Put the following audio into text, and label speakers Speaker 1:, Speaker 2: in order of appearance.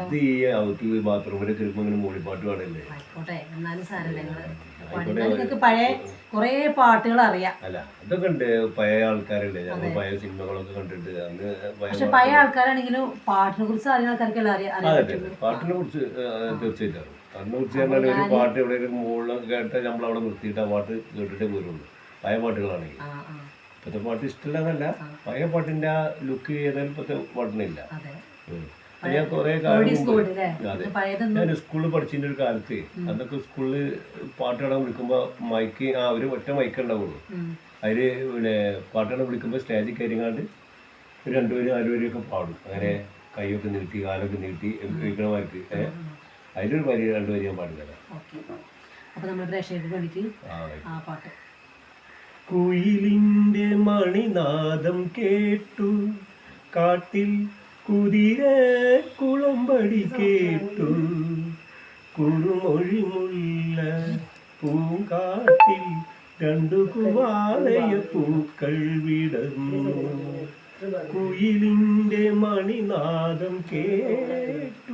Speaker 1: അത് ഈ ഔട്ട് ബാത്റൂമിലൊക്കെ ഇരുമ്പോ ഇങ്ങനെ മൂളിപ്പാട്ട് പാടല്ലേ?
Speaker 2: ആയിക്കോട്ടെ എന്നാലും സാരല്ല നിങ്ങൾക്ക് പഴയ കുറേ പാട്ടുകൾ അറിയാം.
Speaker 1: അല്ല അതൊക്കെ ഉണ്ട് പഴയ ആൾക്കാരുണ്ട്. ഞങ്ങൾ പഴയ സിനിമകളൊക്കെ കണ്ടിട്ട് അന്ന്
Speaker 2: പക്ഷെ പഴയ ആൾക്കാരാണെങ്കിലും പാട്ടിനെ കുറിച്ച് അറിയുന്ന ആൾക്കാർക്കെല്ലാം അറിയാം
Speaker 1: പാട്ടിനെ കുറിച്ച് തീർച്ചയായിട്ടും. അറിയും. അതിനെ കുറിച്ച് പറഞ്ഞാൽ ഒരു പാട്ട് എവിടെയെങ്കിലും മുകളിൽ കേട്ടാൽ നമ്മൾ അവിടെ നിർത്തിയിട്ട് ആ പാട്ട് കേട്ടിട്ടേ പോരുള്ളൂ. പഴയ പാട്ടുകളാണെങ്കിൽ. ഇപ്പോഴത്തെ പാട്ട് ഇഷ്ടമില്ലെന്നല്ല പഴയ പാട്ടിന്റെ ആ ലുക്ക് ചെയ്താൽ ഇപ്പോഴത്തെ പാട്ടിനില്ല. ഞാൻ കുറെ കാലം ഞാൻ സ്കൂളിൽ പഠിച്ചതിന്റെ ഒരു കാലത്ത് അന്നൊക്കെ സ്കൂളിൽ പാട്ട് വിളിക്കുമ്പോ മൈക്ക് ആ ഒരു ഒറ്റ മൈക്ക് ഉണ്ടാവുള്ളൂ. അതിൽ പിന്നെ പാട്ടാണ് വിളിക്കുമ്പോൾ സ്റ്റേജിൽ കയറിങ്ങാണ്ട് ഒരു രണ്ടുപേരും നാലുപേരും ഒക്കെ പാടും. അങ്ങനെ കൈയൊക്കെ നീട്ടി കാലൊക്കെ നീട്ടി വിളിക്കണമാർക്ക് അതിലൊരു വരി രണ്ട് വരി ഞാൻ
Speaker 2: ഓക്കെ. അപ്പൊ നമ്മൾ പ്രേക്ഷകർക്ക് വേണ്ടിയിട്ട്
Speaker 1: ആ
Speaker 2: പാട്ട്.
Speaker 1: മണിനാദം കേട്ടു. കാട്ടിൽ കുതിര കുളമ്പടി കേട്ടു. കുറുമൊഴിമുള്ള പൂങ്കാട്ടിൽ രണ്ടു കുവാലയ പൂക്കൾ വിടന്നു കുയിലിന്റെ മണിനാദം കേട്ടു.